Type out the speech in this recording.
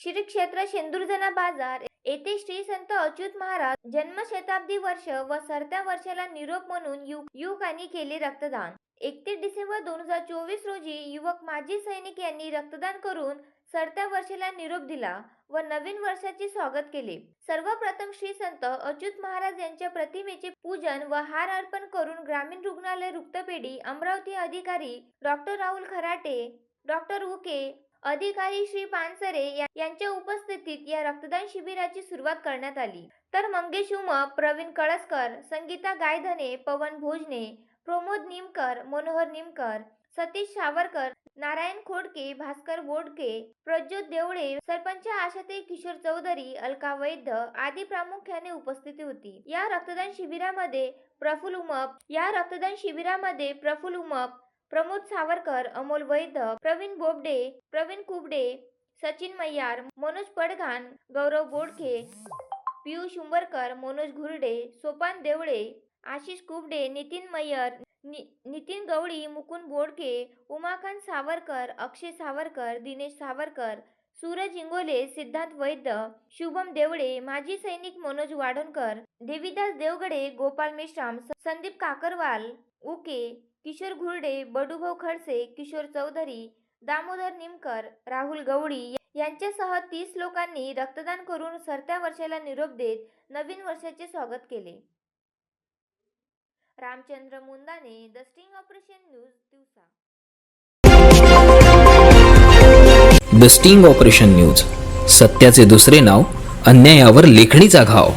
श्री क्षेत्र शेंदुरजना बाजार येथे श्री संत अच्युत महाराज जन्मशताब्दी वर्ष व सरत्या वर्षाला निरोप म्हणून यु- युवकांनी केले रक्तदान. एकतीस डिसेंबर दोन हजार चोवीस रोजी युवक माजी सैनिक यांनी रक्तदान करून सरत्या वर्षाला निरोप दिला व नवीन वर्षाचे स्वागत केले. सर्वप्रथम श्री संत अच्युत महाराज यांच्या प्रतिमेचे पूजन व हार अर्पण करून ग्रामीण रुग्णालय रुक्तपेढी अमरावती अधिकारी डॉक्टर राहुल खराटे डॉक्टर उके अधिकारी श्री पानसरे यांच्या उपस्थितीत या रक्तदान शिबिराची सुरुवात करण्यात आली. तर मंगेश उमप प्रवीण कळसकर संगीता गायधने पवन भोजने प्रमोद निमकर मनोहर निमकर सतीश सावरकर नारायण खोडके भास्कर बोडके प्रज्योत देवळे सरपंच आशाते किशोर चौधरी अलका वैद्य आदी प्रामुख्याने उपस्थिती होती. या रक्तदान शिबिरामध्ये प्रफुल उमप या रक्तदान शिबिरामध्ये प्रफुल उमप प्रमोद सावरकर अमोल वैद्य प्रवीण बोबडे प्रवीण कुबडे सचिन मय्यार मनोज पडघान गौरव बोडखे पियुष उंबरकर मनोज घुरडे सोपान देवळे आशिष कुबडे नितीन मय्यर नि- नितीन गवळी मुकुंद बोडके उमाकांत सावरकर अक्षय सावरकर दिनेश सावरकर सूरज इंगोले सिद्धांत वैद्य शुभम देवळे माजी सैनिक मनोज वाडोणकर देवीदास देवगडे गोपाल मेश्राम संदीप काकरवाल उके किशोर घुरडे बडूभाऊ खडसे किशोर चौधरी दामोदर निमकर राहुल गवळी यांच्यासह तीस लोकांनी रक्तदान करून सरत्या वर्षाला निरोप देत नवीन वर्षाचे स्वागत केले. Ramchandra मुंदाने the sting operation news दिवसा. द स्टिंग ऑपरेशन न्यूज सत्याचे दुसरे नाव अन्यायावर लेखणीचा घाव.